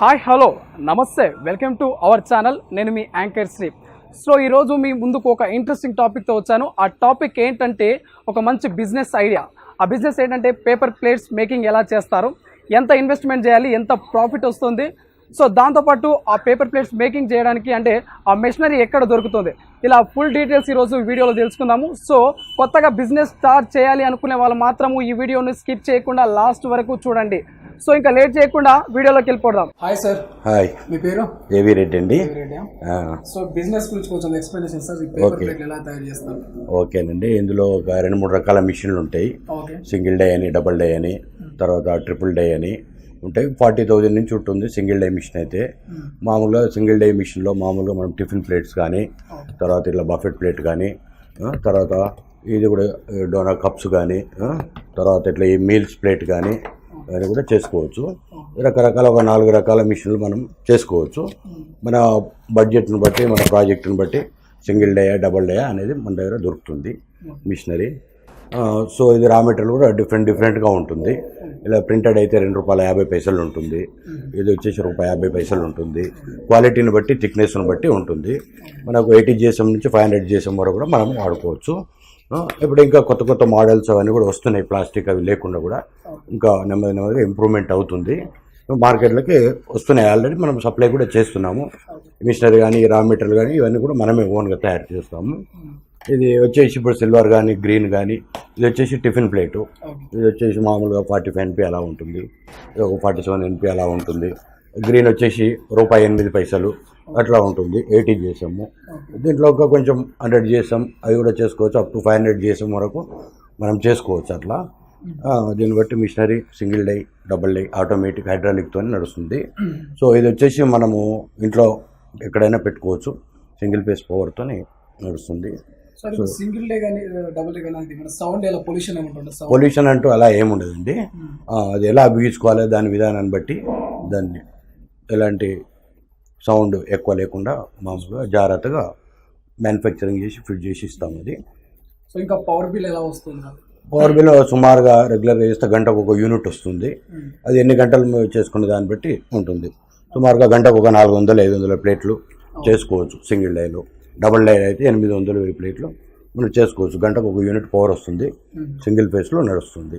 Hi hello namaste welcome to our channel నేను మీ anchor Shri so ఈరోజు మీ ముందుకు ఒక ఇంట్రెస్టింగ్ టాపిక్తో వచ్చాను. ఆ టాపిక్ ఏంటంటే ఒక మంచి బిజినెస్ ఐడియా ఆ బిజినెస్ ఏంటంటే పేపర్ ప్లేట్స్ మేకింగ్ ఎలా చేస్తారు? ఎంత ఇన్వెస్ట్మెంట్ చేయాలి? ఎంత ప్రాఫిట్ వస్తుంది? సో దాంతోపాటు ఆ పేపర్ ప్లేట్స్ మేకింగ్ చేయడానికి అంటే ఆ మెషినరీ ఎక్కడ దొరుకుతుంది? ఇలా ఫుల్ డీటెయిల్స్ ఈరోజు వీడియోలో తెలుసుకుందాము. సో కొత్తగా బిజినెస్ స్టార్ట్ చేయాలి అనుకునే వాళ్ళు మాత్రము ఈ వీడియోని స్కిప్ చేయకుండా లాస్ట్ వరకు చూడండి. సో ఇంకా లేట్ చేయకుండా వీడియోలోకి వెళ్ళిపోదాం. హాయ్ సార్ హాయ్ మీ పేరు? ఏవి రెడ్డి అండి. ఆ, సో బిజినెస్ గురించి కొంచెం ఎక్స్ప్లెనేషన్ సార్ ఎలా తయారు చేస్తారు? ఓకేనండి. ఇందులో ఒక రెండు మూడు రకాల మిషన్లు ఉంటాయి. ఓకే సింగిల్ డే అని డబుల్ డే అని తర్వాత ట్రిపుల్ డే అని ఉంటాయి. ఫార్టీ థౌజండ్ నుంచి ఉంటుంది సింగిల్ డే మిషన్ అయితే. మామూలుగా సింగిల్ డే మిషన్లో మామూలుగా మనం టిఫిన్ ప్లేట్స్ కానీ తర్వాత ఇట్లా బఫెట్ ప్లేట్ కానీ తర్వాత ఇది కూడా డోనా కప్స్ కానీ తర్వాత ఇట్లా ఈ మీల్స్ ప్లేట్ కానీ అది కూడా చేసుకోవచ్చు. రకరకాల ఒక నాలుగు రకాల మిషన్లు మనం చేసుకోవచ్చు. మన బడ్జెట్ని బట్టి మన ప్రాజెక్టుని బట్టి సింగిల్ డేయా డబల్ డేయా అనేది మన దగ్గర దొరుకుతుంది మిషనరీ. సో ఇది రా మెటీరియల్ కూడా డిఫరెంట్ డిఫరెంట్గా ఉంటుంది. ఇలా ప్రింటెడ్ అయితే రెండు రూపాయల యాభై పైసలు ఉంటుంది. ఇది వచ్చేసి రూపాయి యాభై పైసలు ఉంటుంది. క్వాలిటీని బట్టి థిక్నెస్ను బట్టి ఉంటుంది. మనకు ఎయిటీ జిఎస్ఎం నుంచి ఫైవ్ హండ్రెడ్ జిఎస్ఎం వరకు కూడా మనం వాడుకోవచ్చు. ఇప్పుడు ఇంకా కొత్త కొత్త మోడల్స్ అవన్నీ కూడా వస్తున్నాయి ప్లాస్టిక్ అవి లేకుండా కూడా. ఇంకా నెమ్మది నెమ్మదిగా ఇంప్రూవ్మెంట్ అవుతుంది. మార్కెట్లకి వస్తున్నాయి ఆల్రెడీ మనం సప్లై కూడా చేస్తున్నాము. మిషనరీ కానీ రా మెటీరియల్ కానీ ఇవన్నీ కూడా మనమే ఓన్గా తయారు చేస్తాము. ఇది వచ్చేసి ఇప్పుడు సిల్వర్ కానీ గ్రీన్ కానీ ఇది వచ్చేసి టిఫిన్ ప్లేటు ఇది వచ్చేసి మామూలుగా ఫార్టీ ఫైవ్ ఎన్పి అలా ఉంటుంది. ఇది ఒక ఫార్టీ సెవెన్ ఎన్పి అలా ఉంటుంది. గ్రీన్ వచ్చేసి రూపాయి ఎనిమిది పైసలు. అట్లా ఉంటుంది. ఎయిటీ చేసాము దీంట్లో ఒక కొంచెం హండ్రెడ్ చేసాం అవి కూడా చేసుకోవచ్చు. అప్ టు ఫైవ్ హండ్రెడ్ చేసాం వరకు మనం చేసుకోవచ్చు అట్లా. దీన్ని బట్టి machinery single die double die automatic హైడ్రాలిక్తో నడుస్తుంది. సో ఇది వచ్చేసి మనము ఇంట్లో ఎక్కడైనా పెట్టుకోవచ్చు. సింగిల్ ఫేస్ పవర్తో నడుస్తుంది. సింగిల్ డే కానీ డబుల్ డే కానీ సౌండ్ ఎలా పొల్యూషన్ పొల్యూషన్ అంటూ అలా ఏముండదండి ఆ, అది ఎలా బిగించుకోవాలి దాని విధానాన్ని బట్టి దాన్ని ఎలాంటి సౌండ్ ఎక్కువ లేకుండా మామూలుగా జాగ్రత్తగా మ్యానుఫ్యాక్చరింగ్ చేసి ఫిట్ చేసి ఇస్తాం అది. సో ఇంకా పవర్ బిల్ ఎలా వస్తుంది? పవర్ బిల్ సుమారుగా రెగ్యులర్గా చేస్తే గంటకు ఒక యూనిట్ వస్తుంది. అది ఎన్ని గంటలు చేసుకునే దాన్ని బట్టి ఉంటుంది. సుమారుగా గంటకు ఒక నాలుగు వందలు ఐదు వందల ప్లేట్లు చేసుకోవచ్చు సింగిల్ డైలో డబుల్ డై అయితే ఎనిమిది వందలు వెయ్యి ప్లేట్లు మనం చేసుకోవచ్చు. గంటకు ఒక యూనిట్ పవర్ వస్తుంది. సింగిల్ ఫేస్లో నడుస్తుంది.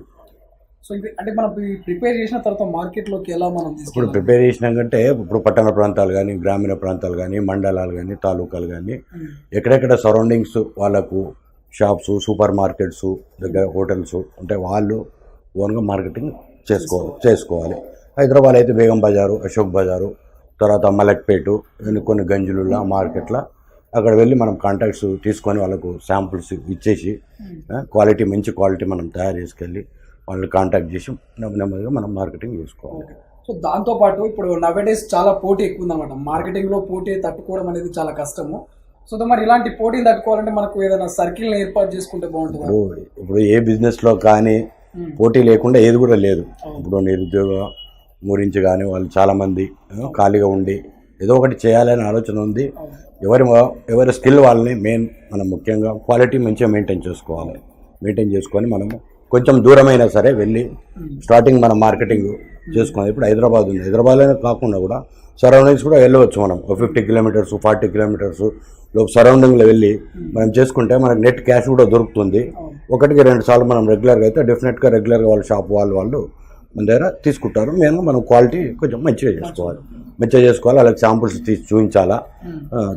సో ఇది అంటే మనం ప్రిపేర్ చేసిన తర్వాత మార్కెట్లోకి ఎలా మనం ఇప్పుడు ప్రిపేర్ చేసినాకంటే ఇప్పుడు పట్టణ ప్రాంతాలు కానీ గ్రామీణ ప్రాంతాలు కానీ మండలాలు కానీ తాలూకాలు కానీ ఎక్కడెక్కడ సరౌండింగ్స్ వాళ్ళకు షాప్స్ సూపర్ మార్కెట్స్ దగ్గర హోటల్స్ ఉంటే వాళ్ళు ఓన్గా మార్కెటింగ్ చేసుకో చేసుకోవాలి. హైదరాబాద్ అయితే బేగం బజారు అశోక్ బజారు తర్వాత మలక్పేటు కొన్ని గంజులుల మార్కెట్ల. అక్కడ వెళ్ళి మనం కాంటాక్ట్స్ తీసుకొని వాళ్ళకు శాంపుల్స్ ఇచ్చేసి క్వాలిటీ మంచి క్వాలిటీ మనం తయారు చేసుకెళ్ళి వాళ్ళని కాంటాక్ట్ చేసి నెమ్మ- నెమ్మదిగా మనం మార్కెటింగ్ చేసుకోవాలి. సో దాంతో పాటు ఇప్పుడు నవేడేస్ చాలా పోటీ ఎక్కువ ఉందన్నమాట. మార్కెటింగ్లో పోటీ తట్టుకోవడం అనేది చాలా కష్టము. సో మరి ఇలాంటి పోటీని తట్టుకోవాలంటే మనకు ఏదైనా సర్కిల్ ఏర్పాటు చేసుకుంటే బాగుంటుంది? ఇప్పుడు ఇప్పుడు ఏ బిజినెస్లో కానీ పోటీ లేకుండా ఏది కూడా లేదు. ఇప్పుడు నిరుద్యోగ గురించి కానీ వాళ్ళు చాలామంది ఖాళీగా ఉండి ఏదో ఒకటి చేయాలనే ఆలోచన ఉంది. ఎవరి ఎవరి స్కిల్ వాళ్ళని మెయిన్ మనం ముఖ్యంగా క్వాలిటీ మంచిగా మెయింటైన్ చేసుకోవాలి. మెయింటైన్ చేసుకొని మనము కొంచెం దూరమైనా సరే వెళ్ళి స్టార్టింగ్ మనం మార్కెటింగ్ చేసుకోవాలి ఇప్పుడు హైదరాబాద్ ఉంది. హైదరాబాద్లోనే కాకుండా కూడా సరౌండింగ్స్ కూడా వెళ్ళవచ్చు మనం. ఒక ఫిఫ్టీ కిలోమీటర్స్ ఫార్టీ కిలోమీటర్స్ లోపు సరౌండింగ్లో వెళ్ళి మనం చేసుకుంటే మనకు నెట్ క్యాష్ కూడా దొరుకుతుంది. ఒకటికి రెండు సార్లు మనం రెగ్యులర్గా అయితే డెఫినెట్గా రెగ్యులర్గా వాళ్ళ షాప్ వాళ్ళు వాళ్ళు మన దగ్గర తీసుకుంటారు. మేము మనం క్వాలిటీ కొంచెం మంచిగా చేసుకోవాలి. మంచిగా చేసుకోవాలి. వాళ్ళకి శాంపుల్స్ తీసి చూపించాలా?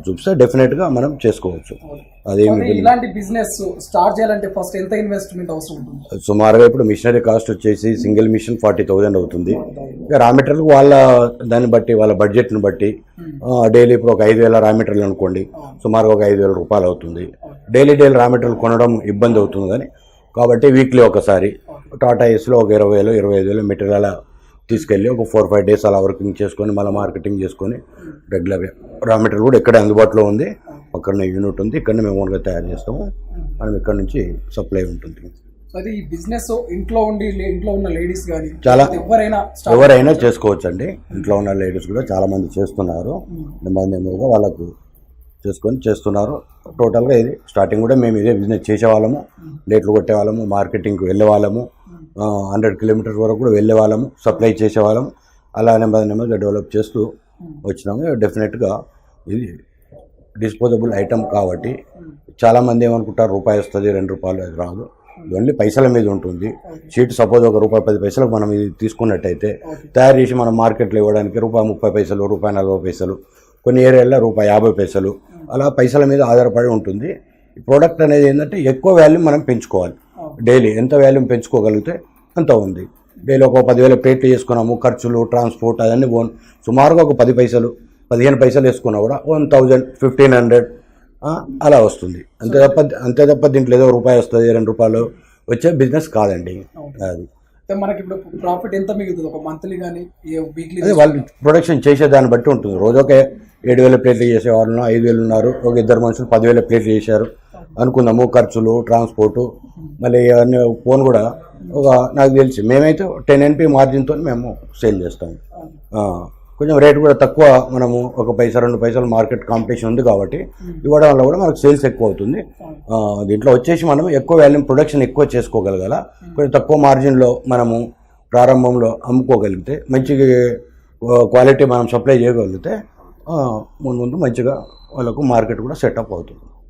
చూపిస్తే డెఫినెట్గా మనం చేసుకోవచ్చు. అదేమి మరి ఇలాంటి బిజినెస్ స్టార్ట్ చేయాలంటే ఫస్ట్ ఎంత ఇన్వెస్ట్మెంట్ అవసరం ఉంటుంది? సుమారుగా ఇప్పుడు మిషనరీ కాస్ట్ వచ్చేసి సింగిల్ మిషన్ ఫార్టీ థౌజండ్ అవుతుంది. ఇక రా మెటీరియల్ వాళ్ళ దాన్ని బట్టి వాళ్ళ బడ్జెట్ని బట్టి డైలీ ఇప్పుడు ఒక ఐదు వేల రా మెటీరియల్ అనుకోండి సుమారుగా ఒక ఐదు వేల రూపాయలు అవుతుంది. డైలీ డైలీ రా మెటీరియల్ కొనడం ఇబ్బంది అవుతుంది కానీ కాబట్టి వీక్లీ ఒకసారి టాటా ఏస్లో ఒక ఇరవై వేలు ఇరవై ఐదు వేలు మెటీరియల్ అలా తీసుకెళ్ళి ఒక ఫోర్ ఫైవ్ డేస్ అలా వర్కింగ్ చేసుకొని మళ్ళీ మార్కెటింగ్ చేసుకొని రెగ్యులర్గా రా మెటీరియల్ కూడా ఇక్కడ అందుబాటులో ఉంది. పక్కనే యూనిట్ ఉంది. ఇక్కడనే మేము ఓన్గా తయారు చేస్తాము. మనం ఇక్కడ నుంచి సప్లై ఉంటుంది. అది ఈ బిజినెస్ ఇంట్లో ఉండి ఇంట్లో ఉన్న లేడీస్ కానీ చాలా ఎవరైనా ఎవరైనా చేసుకోవచ్చు అండి ఇంట్లో ఉన్న లేడీస్ కూడా చాలా మంది చేస్తున్నారు. నెమ్మది నెమ్మదిగా వాళ్ళకు చేసుకొని చేస్తున్నారు. టోటల్గా ఇది స్టార్టింగ్ కూడా మేము ఇదే బిజినెస్ చేసేవాళ్ళము. లేట్లు కొట్టేవాళ్ళము మార్కెటింగ్కి వెళ్ళే వాళ్ళము హండ్రెడ్ కిలోమీటర్స్ వరకు కూడా వెళ్ళే వాళ్ళము సప్లై చేసేవాళ్ళము. అలా నెమ్మది నెమ్మదిగా డెవలప్ చేస్తూ వచ్చినాము. డెఫినెట్గా ఇది డిస్పోజబుల్ ఐటమ్ కాబట్టి చాలామంది ఏమనుకుంటారు రూపాయి వస్తుంది రెండు రూపాయలు అది రాదు. ఓన్లీ పైసల మీద ఉంటుంది. షీట్ సపోజ్ ఒక రూపాయి పది పైసలకు మనం ఇది తీసుకున్నట్టయితే తయారు చేసి మనం మార్కెట్లో ఇవ్వడానికి రూపాయి ముప్పై పైసలు రూపాయి నలభై పైసలు కొన్ని ఏరియాల్లో రూపాయి యాభై పైసలు అలా పైసల మీద ఆధారపడి ఉంటుంది. ఈ ప్రోడక్ట్ అనేది ఏంటంటే ఎక్కువ వాల్యూమ్ మనం పెంచుకోవాలి. డైలీ ఎంత వాల్యూమ్ పెంచుకోగలిగితే అంత ఉంది. డైలీ ఒక పదివేల ప్లేట్లు చేసుకున్నాము ఖర్చులు ట్రాన్స్పోర్ట్ అవన్నీ పోను. సుమారుగా ఒక పది పైసలు పదిహేను పైసలు వేసుకున్నా కూడా వన్ థౌజండ్ ఫిఫ్టీన్ హండ్రెడ్ అలా వస్తుంది. అంతే తప్ప అంతే తప్ప దీంట్లో ఏదో రూపాయి వస్తుంది రెండు రూపాయలు వచ్చే బిజినెస్ కాదండి. అది. మనకి ఇప్పుడు ప్రాఫిట్ ఎంత మిగులుతుంది? ఒక మంత్లీ కానీ వీక్లీ వాళ్ళు ప్రొడక్షన్ చేసే దాన్ని బట్టి ఉంటుంది. రోజు ఒక ఏడు వేల ప్లేట్లు చేసే వాళ్ళు ఐదు వేలు ఉన్నారు. ఒక ఇద్దరు మనుషులు పదివేల ప్లేట్లు చేశారు. అనుకుందాము ఖర్చులు ట్రాన్స్పోర్టు మళ్ళీ అవన్నీ ఫోన్ కూడా ఒక నాకు తెలిసి మేమైతే టెన్ ఎన్పి మార్జిన్తో మేము సేల్ చేస్తాము. కొంచెం రేట్ కూడా తక్కువ మనము ఒక పైసా రెండు పైసలు మార్కెట్ కాంపిటీషన్ ఉంది కాబట్టి ఇవ్వడం వల్ల కూడా మనకు సేల్స్ ఎక్కువ అవుతుంది. ఆ, దీంట్లో వచ్చేసి మనం ఎక్కువ వాల్యూమ్ ప్రొడక్షన్ ఎక్కువ చేసుకోగలగాల. కొంచెం తక్కువ మార్జిన్లో మనము ప్రారంభంలో అమ్ముకోగలిగితే మంచి క్వాలిటీ మనం సప్లై చేయగలిగితే ముందు ముందు మంచిగా వాళ్ళకు మార్కెట్ కూడా సెటప్ అవుతుంది.